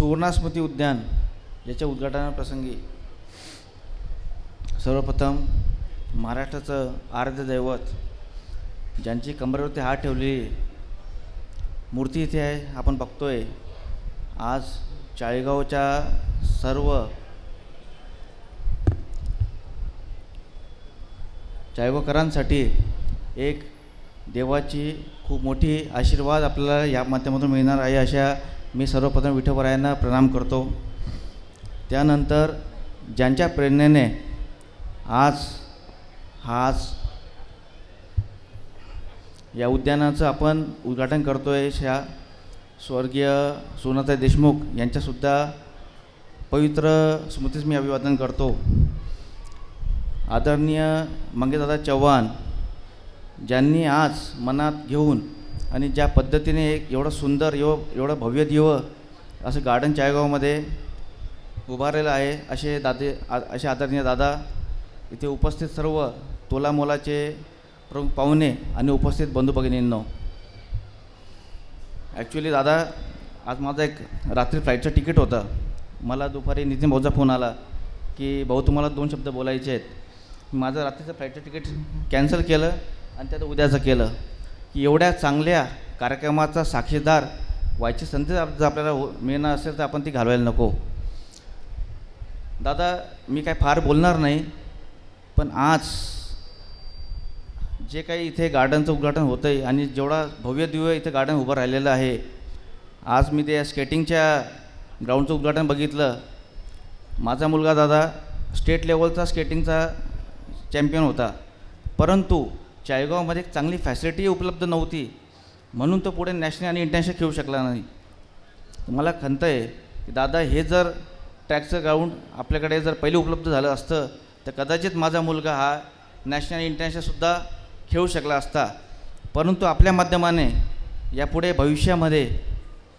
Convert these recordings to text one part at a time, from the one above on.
सुवर्णास्मृती उद्यान याच्या उद्घाटनाप्रसंगी सर्वप्रथम महाराष्ट्राचं आराध्य दैवत ज्यांची कमरेवरती हात ठेवलेली मूर्ती इथे आहे आपण बघतोय. आज चाळीगावच्या सर्व चाळीगावकरांसाठी एक देवाची खूप मोठी आशीर्वाद आपल्याला या माध्यमातून मिळणार आहे अशा मी सर्वप्रथम विठोबरायांना प्रणाम करतो. त्यानंतर ज्यांच्या प्रेरणेने आज आज या उद्यानाचं आपण उद्घाटन करतो आहे ह्या स्वर्गीय सोनाताई देशमुख यांच्यासुद्धा पवित्र स्मृतीस मी अभिवादन करतो. आदरणीय मंगेशदादा चव्हाण ज्यांनी आज मनात घेऊन आणि ज्या पद्धतीने एक एवढं सुंदर एव एवढं भव्य दिव असं गार्डन चायगावमध्ये उभारलेलं आहे असे दादे आ असे आदरणीय दादा इथे उपस्थित सर्व तोलामोलाचे प्रमुख पाहुणे आणि उपस्थित बंधू भगिनींनो. ॲक्च्युली दादा आज माझं एक रात्री फ्लाईटचं तिकीट होतं. मला दुपारी नितीन भाऊचा फोन आला की भाऊ तुम्हाला दोन शब्द बोलायचे आहेत. माझं रात्रीचं फ्लाईटचं तिकीट कॅन्सल केलं आणि त्यात उद्याचं केलं. की एवढ्या चांगल्या कार्यक्रमाचा साक्षीदार व्हायची संधी जर आपल्याला हो मिळणार असेल तर आपण ती घालवायला नको. दादा मी काय फार बोलणार नाही पण आज जे काही इथे गार्डनचं उद्घाटन होतं आहे आणि जेवढा भव्य दिव्य इथे गार्डन उभं राहिलेलं आहे आज मी ते स्केटिंगच्या ग्राउंडचं उद्घाटन बघितलं. माझा मुलगा दादा स्टेट लेवलचा स्केटिंगचा चॅम्पियन होता. परंतु चाळीगावमध्ये एक चांगली फॅसिलिटी उपलब्ध नव्हती. म्हणून तो पुढे नॅशनल आणि इंटरनॅशनल खेळू शकला नाही. मला खंत आहे की दादा हे जर ट्रॅकचं ग्राउंड आपल्याकडे जर पहिले उपलब्ध झालं असतं तर कदाचित माझा मुलगा हा नॅशनल आणि इंटरनॅशनलसुद्धा खेळू शकला असता. परंतु आपल्या माध्यमाने यापुढे भविष्यामध्ये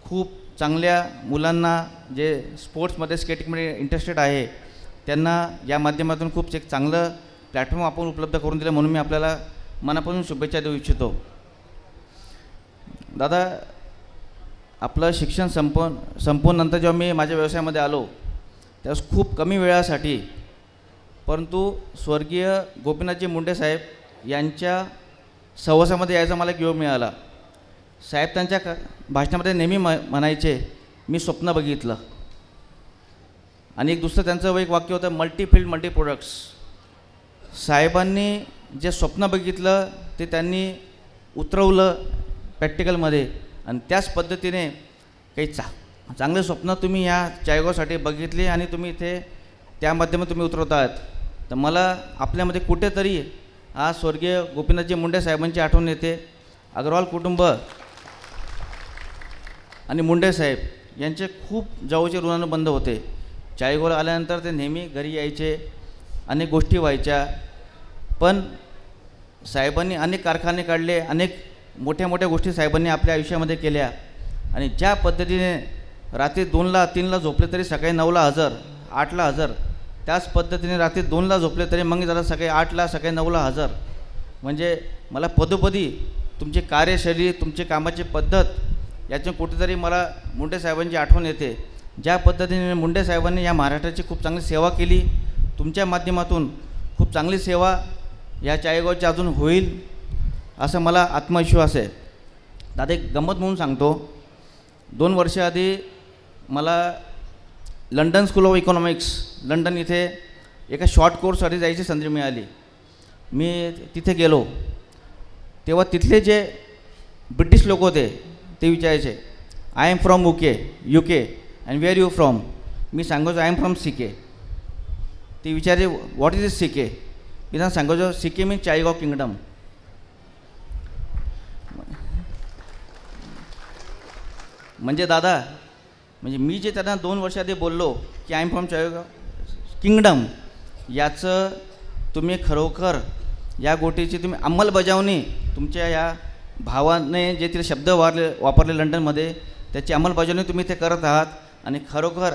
खूप चांगल्या मुलांना जे स्पोर्ट्समध्ये स्केटिंगमध्ये इंटरेस्टेड आहे त्यांना या माध्यमातून खूप एक चांगलं प्लॅटफॉर्म आपण उपलब्ध करून दिलं म्हणून मी आपल्याला मनापासून शुभेच्छा देऊ इच्छितो. दादा आपलं शिक्षण संपवून संपवूनंतर जेव्हा मी माझ्या व्यवसायामध्ये आलो त्यावेळेस खूप कमी वेळासाठी परंतु स्वर्गीय गोपीनाथजी मुंडे साहेब यांच्या सहवासामध्ये यायचा मला एक योग मिळाला. साहेब त्यांच्या क भाषणामध्ये नेहमी म म्हणायचे मी स्वप्न बघितलं. आणि एक दुसरं त्यांचं एक वाक्य होतं मल्टीफिल्ड मल्टी प्रोडक्ट्स साहेबांनी जे स्वप्न बघितलं ते त्यांनी उतरवलं प्रॅक्टिकलमध्ये आणि त्याच पद्धतीने काही चा चांगले स्वप्न तुम्ही या चायगावसाठी बघितली आणि तुम्ही इथे त्या माध्यमात तुम्ही उतरवत आहात तर मला आपल्यामध्ये कुठेतरी आज स्वर्गीय गोपीनाथजी मुंडे साहेबांची आठवण येते. अग्रवाल कुटुंब आणि मुंडे साहेब यांचे खूप जवळचे ऋणानुबंध होते. चायगोला आल्यानंतर ते नेहमी घरी यायचे अनेक गोष्टी व्हायच्या. पण साहेबांनी अनेक कारखाने काढले अनेक मोठ्या मोठ्या गोष्टी साहेबांनी आपल्या आयुष्यामध्ये केल्या. आणि ज्या पद्धतीने रात्री दोनला तीनला झोपले तरी सकाळी नऊला हजर आठला हजर त्याच पद्धतीने रात्री दोनला झोपले तरी मग जरा सकाळी आठला सकाळी नऊला हजर. म्हणजे मला पदोपदी तुमची कार्यशैली तुमची कामाची पद्धत यातून कुठेतरी मला मुंडे साहेबांची आठवण येते. ज्या पद्धतीने मुंडे साहेबांनी या महाराष्ट्राची खूप चांगली सेवा केली तुमच्या माध्यमातून खूप चांगली सेवा या चाळीगावची अजून होईल असं मला आत्मविश्वास आहे. दादा एक गंमत म्हणून सांगतो. दोन वर्षाआधी मला London school of economics London इथे एका शॉर्ट कोर्ससाठी जायची संधी मिळाली. मी तिथे गेलो. तेव्हा तिथले जे ब्रिटिश लोक होते ते विचारायचे I am from okay U K and where you from मी सांगायचो I am from C K ते विचारायचे व्हॉट इज इज सी इथं सांगायचं त्यांना सांगायचो चायगाव किंगडम। म्हणजे दादा म्हणजे मी जे त्यांना दोन वर्ष आधी बोललो की I am from Chaigaon kingdom याचं तुम्ही खरोखर या गोष्टीची तुम्ही अंमलबजावणी तुमच्या या भावाने जे तिथे शब्द वारले वापरले लंडनमध्ये त्याची अंमलबजावणी तुम्ही ते करत आहात आणि खरोखर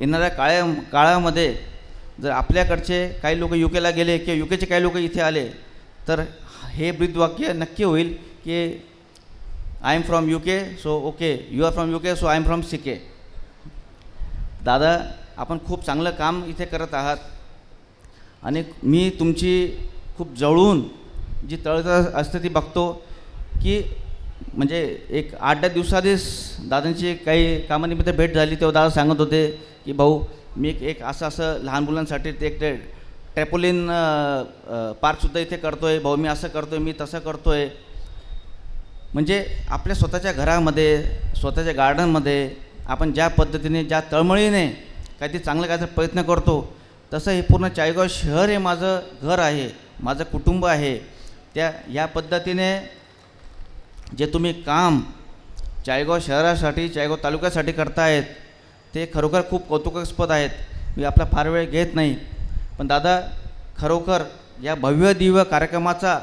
येणाऱ्या काळ्या काळामध्ये जर आपल्याकडचे काही लोक यू केला गेले किंवा यू केचे काही लोक इथे आले तर हे ब्रीदवाक्य नक्की होईल की I am from U K so okay you are from U K so I am from C K दादा आपण खूप चांगलं काम इथे करत आहात. आणि मी तुमची खूप जवळून जी तळतळ असते ती बघतो की म्हणजे एक आठ दहा दिवसाआधीच दादांची काही कामानिमित्त भेट झाली तेव्हा दादा सांगत होते की भाऊ मी एक एक असं असं लहान मुलांसाठी ते एक ते ट्रॅपोलिन पार्कसुद्धा इथे करतो आहे भाऊ मी असं करतो आहे मी तसं करतो आहे म्हणजे आपल्या स्वतःच्या घरामध्ये स्वतःच्या गार्डनमध्ये आपण ज्या पद्धतीने ज्या तळमळीने काहीतरी चांगलं काहीतरी प्रयत्न करतो तसं हे पूर्ण चाळीगाव शहर हे माझं घर आहे माझं कुटुंब आहे. त्या या पद्धतीने जे तुम्ही काम चाळीगाव शहरासाठी चाळीगाव तालुक्यासाठी करतायत ते खरोखर खूप कौतुकास्पद आहेत. मी आपला फार वेळ घेत नाही. पण दादा खरोखर या भव्य दिव्य कार्यक्रमाचा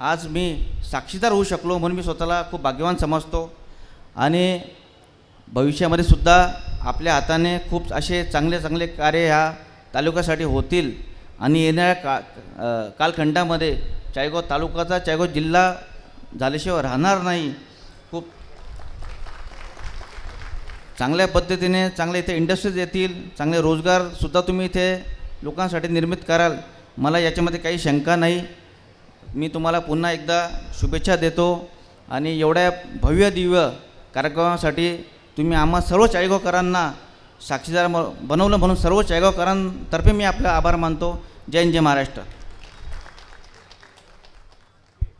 आज मी साक्षीदार होऊ शकलो म्हणून मी स्वतःला खूप भाग्यवान समजतो. आणि भविष्यामध्ये सुद्धा आपल्या हाताने खूप असे चांगले चांगले कार्य ह्या तालुक्यासाठी होतील. आणि येणाऱ्या का कालखंडामध्ये चायगाव तालुक्याचा चायगाव जिल्हा झाल्याशिवाय राहणार नाही खूप चांगल्या पद्धतीने चांगल्या इथे इंडस्ट्रीज येतील चांगले रोजगारसुद्धा तुम्ही इथे लोकांसाठी निर्मित कराल मला याच्यामध्ये काही शंका नाही. मी तुम्हाला पुन्हा एकदा शुभेच्छा देतो आणि एवढ्या भव्य दिव्य कार्यक्रमासाठी तुम्ही आम्हा सर्व चाळीगावकरांना साक्षीदार बनवलं म्हणून सर्व चाळीगावकरांतर्फे मी आपला आभार मानतो. जय हिंद जय महाराष्ट्र.